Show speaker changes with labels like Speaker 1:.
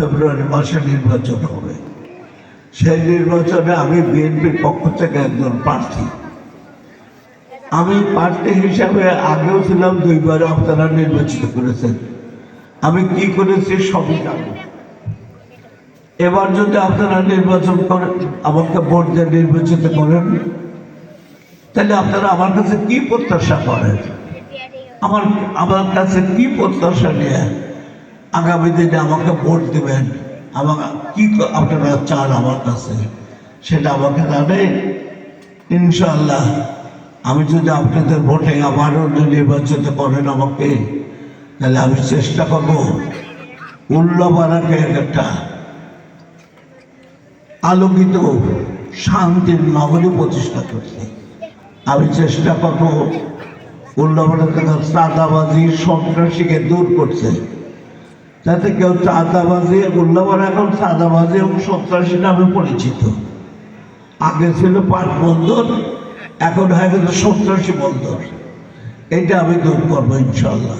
Speaker 1: ফেব্রুয়ারি মাসে নির্বাচন হবে। সেই নির্বাচনে আমি বিএনপির পক্ষ থেকে একজন প্রার্থী। আমি প্রার্থী হিসাবে আগেও ছিলাম দুইবার আপনারা নির্বাচিত করেছেন। আমি কি করেছি সবই জানি। এবার যদি আপনারা নির্বাচন করেন, আমাকে ভোট দিয়ে নির্বাচিত করেন, তাহলে আপনারা আমার কাছে কি প্রত্যাশা করেন? আমার আমার কাছে কি প্রত্যাশা নিয়ে আগামী দিনে আমাকে ভোট দেবেন। আমাকে কি আপনারা চান আমার কাছে? সেটা আমাকে জানেন ইনশাল্লাহ আমি যদি আপনাদের ভোটে আবারও নির্বাচিত করেন আমাকে, তাহলে আমি চেষ্টা করব উল্লবারাকে একটা আলোকিত, শান্তির নগরী প্রতিষ্ঠা করতে। আমি চেষ্টা করব থেকে চাঁদাবাজি, সন্ত্রাসীকে দূর করতে। যাতে কেউ চাঁদাবাজি উল্লাবার এখন চাঁদাবাজি এবং সন্ত্রাসী নামে পরিচিত। আগে ছিল পাট বন্দর, এখন হয়ে গেছে সন্ত্রাসী বন্দর। এটা আমি দূর করব ইনশাল্লাহ